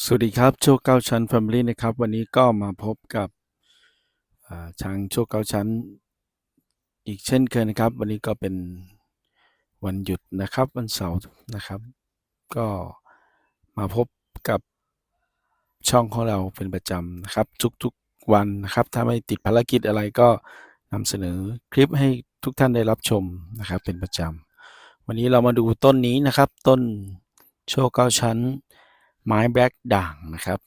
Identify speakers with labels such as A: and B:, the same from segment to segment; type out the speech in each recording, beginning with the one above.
A: สวัสดีครับโชคเก้าชั้น Family นะครับ วันนี้ก็มาพบกับอ่าทางโชคเก้าชั้น อีกเช่นเคยนะครับ วันนี้ก็เป็นวันหยุดนะครับ วันเสาร์นะครับ ก็มาพบกับช่องของเราเป็นประจำนะครับ ทุกๆวันนะครับ ถ้าไม่ติดภารกิจอะไรก็นำเสนอคลิปให้ทุกท่านได้รับชมนะครับเป็นประจำวันนี้เรามาดูต้นนี้นะครับ ต้นโชคเก้าชั้น ไม้แบล็กด่างนะครับ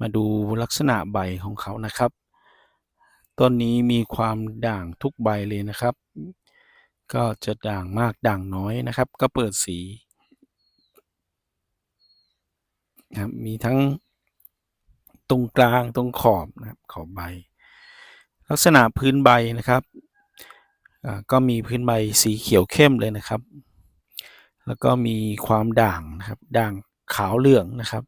A: มาดูลักษณะใบของเขานะครับ ต้นนี้มีความด่างทุกใบเลยนะครับ ก็จะด่างมากด่างน้อยนะครับ ก็เปิดสีนะครับมีทั้งตรงกลางตรงขอบนะครับขอบใบ ลักษณะพื้นใบนะครับก็มีพื้นใบสีเขียวเข้มเลยนะครับ แล้วก็มีความด่างนะครับ ด่างขาวเหลืองนะครับ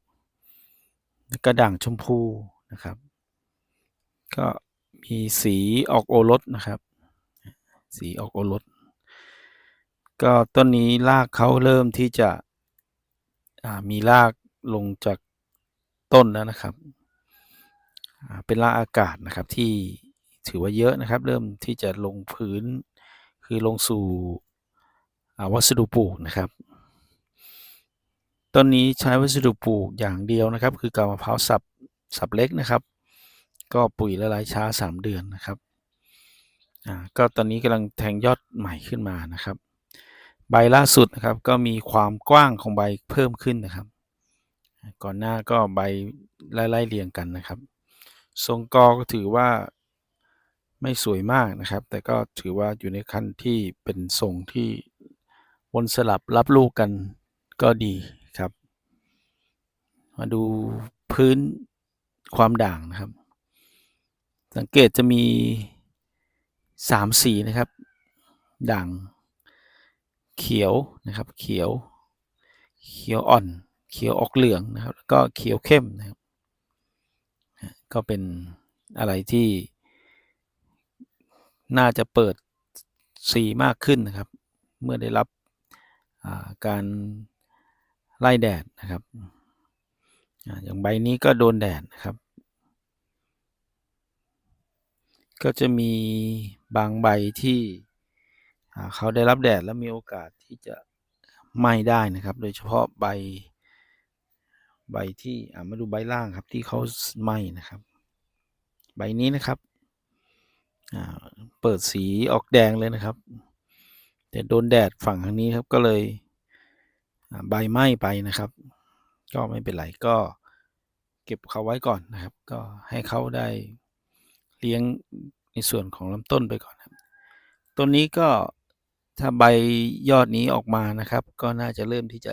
A: แล้วก็ด่างชมพูนะครับ ก็มีสีออกโอรสนะครับ สีออกโอรสก็ต้นนี้รากเขาเริ่มที่จะมีรากลงจากต้นแล้วนะครับ เป็นรากอากาศนะครับที่ถือว่าเยอะนะครับ เริ่มที่จะลงพื้นคือลงสู่ วัสดุปลูกนะครับ ต้นนี้ใช้วัสดุปลูกอย่างเดียวนะครับ คือกาบมะพร้าวสับสับเล็กนะครับ ก็ปุ๋ยละลายช้า 3 เดือนนะครับอ่าก็ตอนนี้กำลังแทงยอดใหม่ขึ้นมานะครับ ใบล่าสุดนะครับก็มีความกว้างของใบเพิ่มขึ้นนะครับ ก่อนหน้าก็ใบไล่เรียงกันนะครับ ทรงกอก็ถือว่าไม่สวยมากนะครับ แต่ก็ถือว่าอยู่ในขั้นที่เป็นทรงที่ วนสลับรับลูกกันก็ดีครับ มาดูพื้นความด่างนะครับ สังเกตจะมีสามสีนะครับ ด่างเขียวนะครับ เขียวเขียวอ่อน เขียวออกเหลืองนะครับ แล้วก็เขียวเข้มนะครับ ก็เป็นอะไรที่น่าจะเปิดสีมากขึ้นนะครับ เมื่อได้รับ การไล่แดดนะครับ อย่างใบนี้ก็โดนแดดนะครับ ก็จะมีบางใบที่เขาได้รับแดดแล้วมีโอกาสที่จะไหม้ได้นะครับ โดยเฉพาะใบใบที่มาดูใบล่างครับที่เขาไหม้นะครับ ใบนี้นะครับเปิดสีออกแดงเลยนะครับ แต่โดนแดดฝั่งทางนี้ครับก็เลยใบไหม้ไปนะครับ ก็ไม่เป็นไรก็เก็บเขาไว้ก่อนนะครับ ก็ให้เขาได้เลี้ยงในส่วนของลำต้นไปก่อนครับต้นนี้ก็ถ้าใบยอดนี้ออกมานะครับ ก็น่าจะเริ่มที่จะ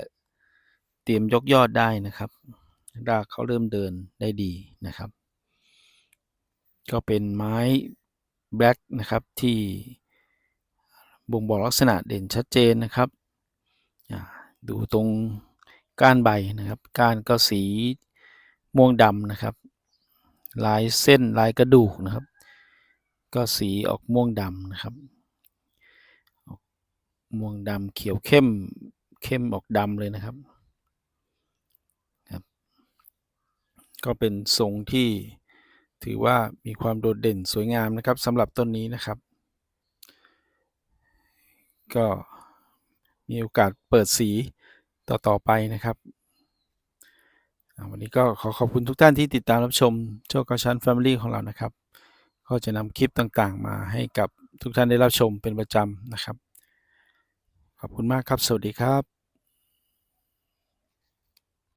A: เตรียมยกยอดได้นะครับ รากเขาเริ่มเดินได้ดีนะครับ ก็เป็นไม้แบล็กนะครับที่ บ่งบอกลักษณะเด่นชัดเจนนะครับ ดูตรงก้านใบนะครับ ก้านก็สีม่วงดำนะครับ ลายเส้นลายกระดูกนะครับ ก็สีออกม่วงดำนะครับม่วงดำเขียวเข้มเข้มออกดำเลยนะครับครับก็เป็นทรงที่ถือว่ามีความโดดเด่นสวยงามนะครับสำหรับต้นนี้นะครับ ก็มีโอกาสเปิดสีต่อ ๆ ไปนะครับ วันนี้ก็ขอขอบคุณทุกท่านที่ติดตามรับชมโชคกระชัน Family ของเรานะครับ ก็จะนำคลิปต่างๆ มาให้กับทุกท่านได้รับชมเป็นประจำนะครับ ขอบคุณมากครับ สวัสดีครับ